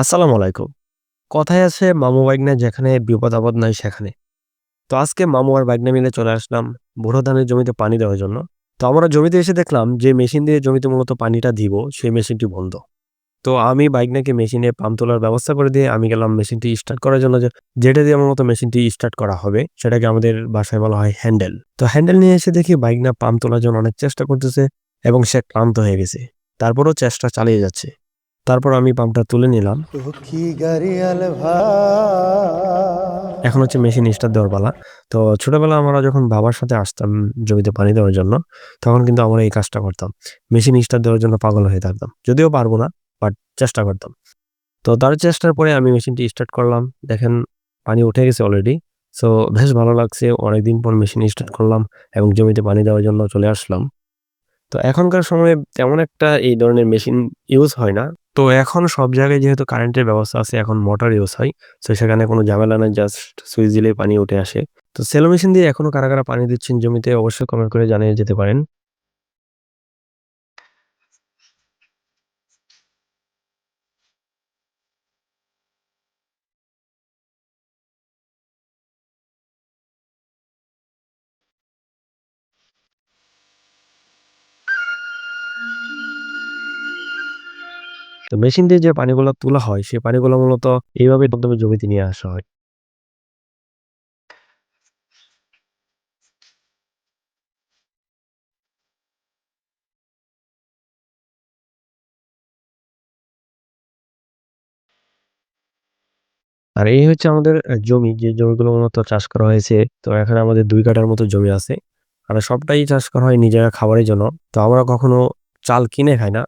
আসসালামু আলাইকুম। কথায় আছে, মামু ভাগ্নে যেখানে বিপদ আপদ নাই সেখানে। তো আজকে মামু আর ভাগ্নে মিলে চলে আসলাম বোরো ধানের জমিতে পানি দেওয়ার জন্য। তো আমরা জমিতে এসে দেখলাম যে মেশিন দিয়ে জমিতে মূলত পানিটা দিব, সেই মেশিনটি বন্ধ। তো আমি ভাগ্নেকে মেশিনে পাম্প তোলার ব্যবস্থা করে দিয়ে আমি গেলাম মেশিনটি স্টার্ট করার জন্য যেটা দিয়ে আমার মতো মেশিনটি স্টার্ট করা হবে, সেটাকে আমাদের বাসায় বলা হয় হ্যান্ডেল। তো হ্যান্ডেল নিয়ে এসে দেখি ভাগ্না পাম্প তোলার জন্য অনেক চেষ্টা করতেছে এবং সে ক্লান্ত হয়ে গেছে। তারপরও চেষ্টা চালিয়ে যাচ্ছে। তারপর আমি পাম্পটা তুলে নিলাম। এখন হচ্ছে মেশিন স্টার্ট দেওয়ার পালা। তো ছোটবেলায় আমরা যখন বাবার সাথে আসতাম জমিতে পানি দেওয়ার জন্য, তখন কিন্তু আমরা এই কাজটা করতাম। মেশিন স্টার্ট দেওয়ার জন্য পাগল হয়ে থাকতাম। যদিও পারব না, বাট চেষ্টা করতাম। তো তার চেষ্টার পরে আমি মেশিনটি স্টার্ট করলাম। দেখেন পানি উঠে গেছে অলরেডি। সো বেশ ভালো লাগছে। অনেকদিন পর মেশিন স্টার্ট করলাম এবং জমিতে পানি দেওয়ার জন্য চলে আসলাম। তো এখনকার সময়ে তেমন একটা এই ধরনের মেশিন ইউজ হয় না। তো এখন সব জায়গায় যেহেতু কারেন্টের ব্যবস্থা আছে এখন মোটর ইউজ হয়। সো সেখানে কোনো ঝামেলা নাই জাস্ট সুইচ দিলেই পানি উঠে আসে। তো সেলো মেশিন দিয়ে এখনও কারা, কারা পানি দিচ্ছেন জমিতে অবশ্যই কমেন্ট করে জানিয়ে যেতে পারেন। তো মেশিন দিয়ে যে পানিগুলো তোলা হয়, সেই পানিগুলো মূলত এইভাবে প্রথমে জমিতে নিয়ে আসা হয়। আর এই হচ্ছে আমাদের জমি, যে জমিগুলো মূলত চাষ করা হয়েছে। তো এখানে আমাদের দুই কাঠার মতো জমি আছে। আর সবটাই চাষ করা হয় নিজেরা খাবারের জন্য। তো আমরা কখনো চাল কিনে খাই না।